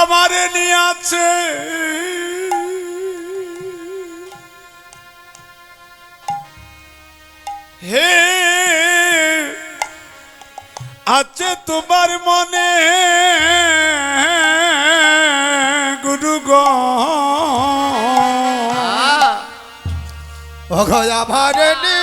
আমারে নিয়ে আছে। হে আছে তোমার মনে গুরু গো। ওগো আমার নি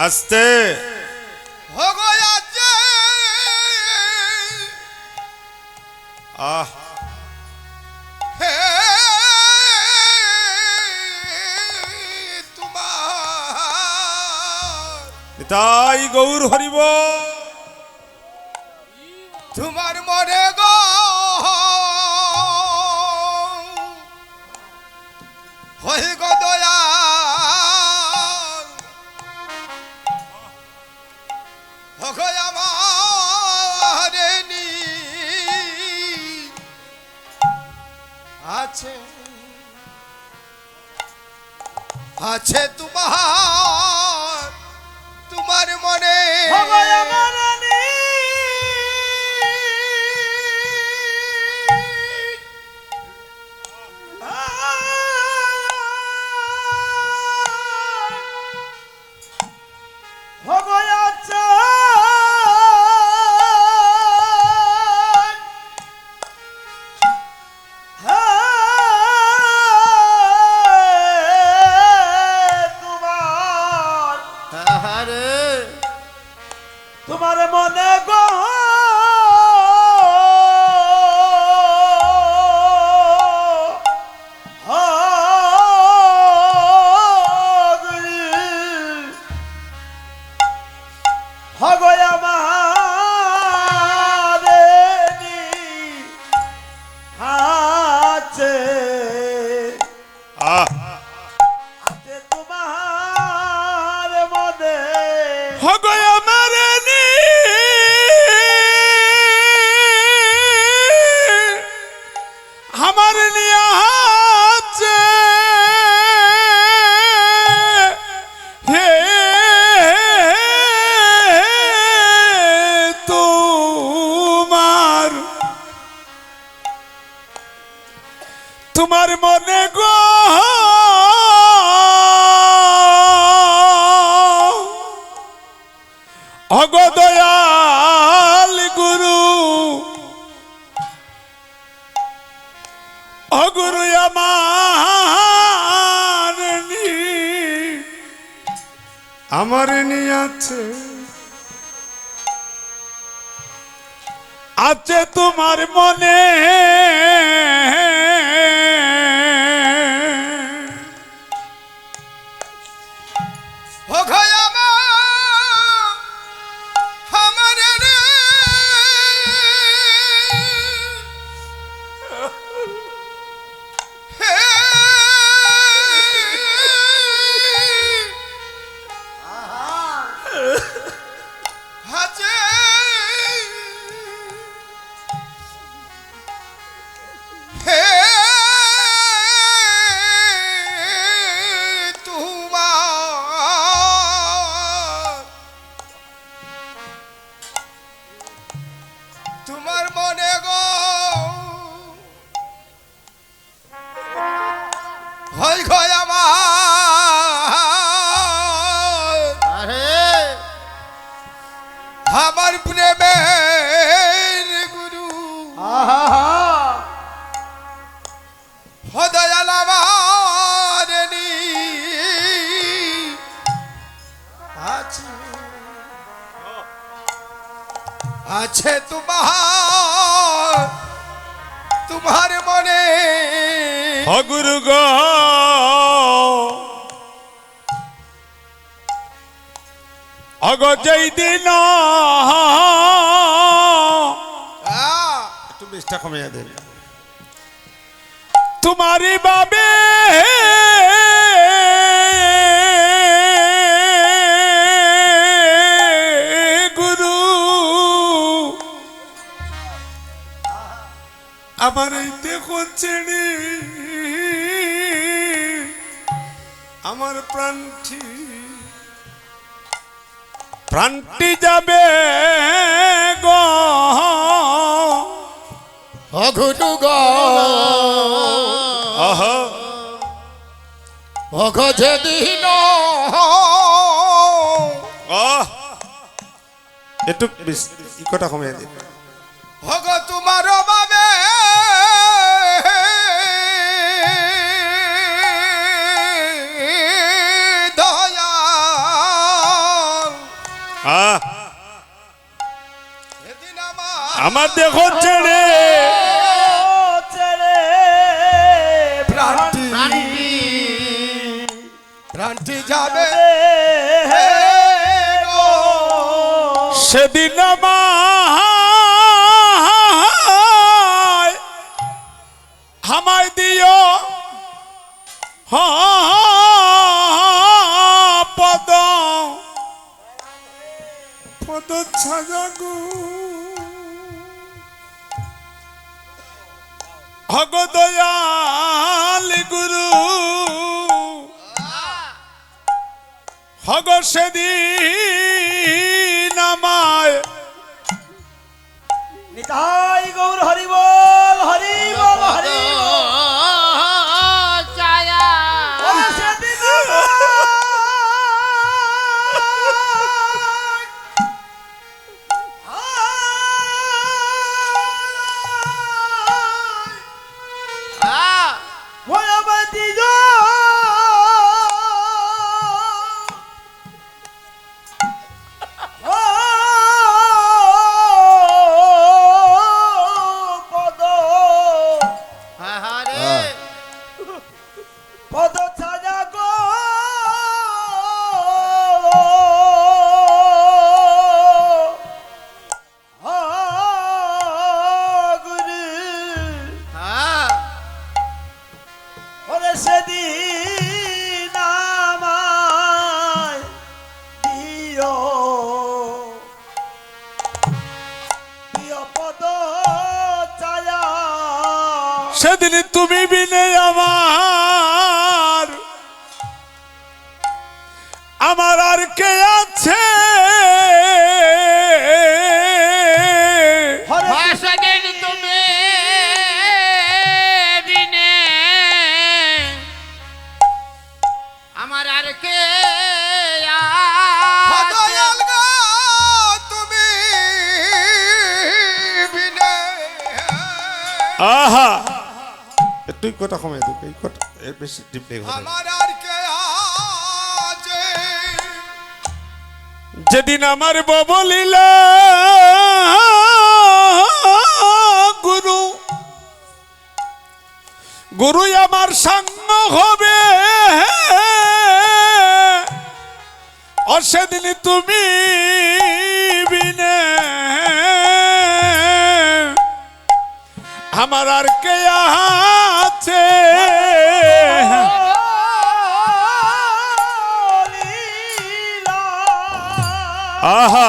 আছে আহ। তাই গৌর হরিব। তোমার মনে গো। হয়ে আছে। আছে তোমার তোমার মনে। অগদয়াল গুরু। অগুরু আমার আমার নিয়াছে আছে তোমার মনে। হয় গয় আমার। আমার প্রেমের গুরু। হদয়াল আমার আছে তোমার তোমার মনে অগুরু গো। অগ যেই দিন একটু বেশটা কমিয়ে দেন। তোমারই বাবে গুরু। আমার দেখুন ছেড়ে আমার প্রাণটি। প্রাণটি যাবে গো। অঘটু গ। অঘ যেদিন আহ। একটু বেশ- ই আমার দেখো ছেড়ে। প্রাণটি। যাবে। সেদিন আমায় দিও। হা। পদ ছাজাগু ভগদয়াল গুরু। হগ সেদিন আমায় আমার আর কে আছে? আমার আর কে আছে? তুমি বিনে আহা! কমাই দেব এই কথা এর বেশি ডিপলে আমার আর যেদিন আমার বলিল গুরু গুরু আমার সঙ্গ হবে। ও সেদিন তুমি বিনে। আমার আর কে আছে? আহা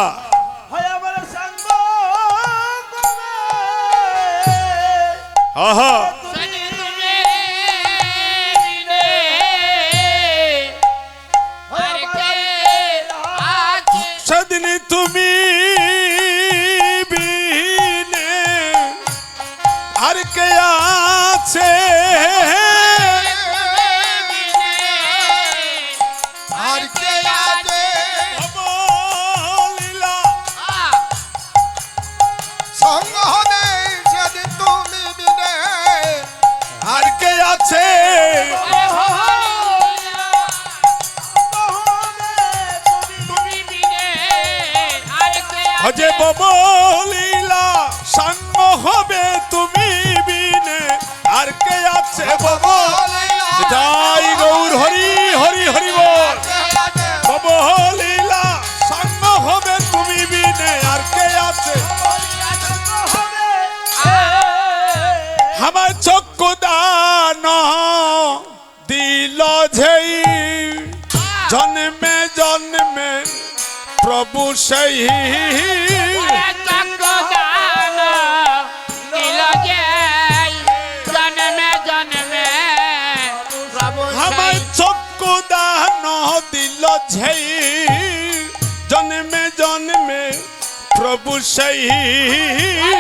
জন্মে জন্মে প্রভু সেই জন্মে জন্মে প্রভু আমার সেই চক্ষু দান দিল ঝেই। জন্মে জন্মে প্রভু সেই।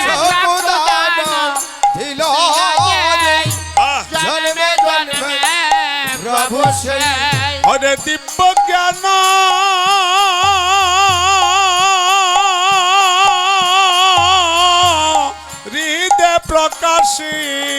চক্ষুদান দিল জন্মে জন্মে প্রভু সেই। হরে দিব্য জ্ঞান। হৃদয় প্রকাশিত।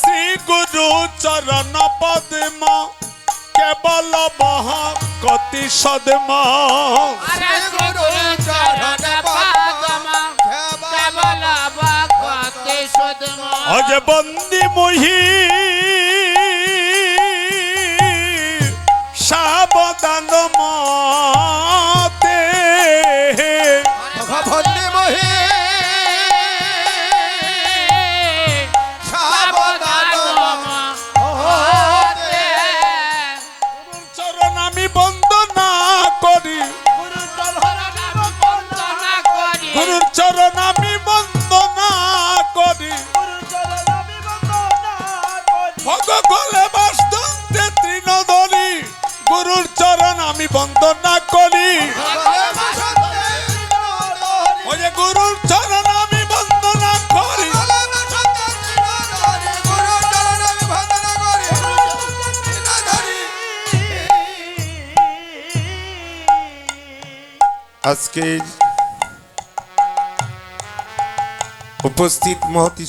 শ্রী গুরু চরণ পদ্ম কেবল বহ কতি সদম। অজ বন্দি মহি সাবধান চরণ আমি বন্দনা করি। যে গুরুর চরণ আমি বন্দনা করি। আজকে উপস্থিত মহতি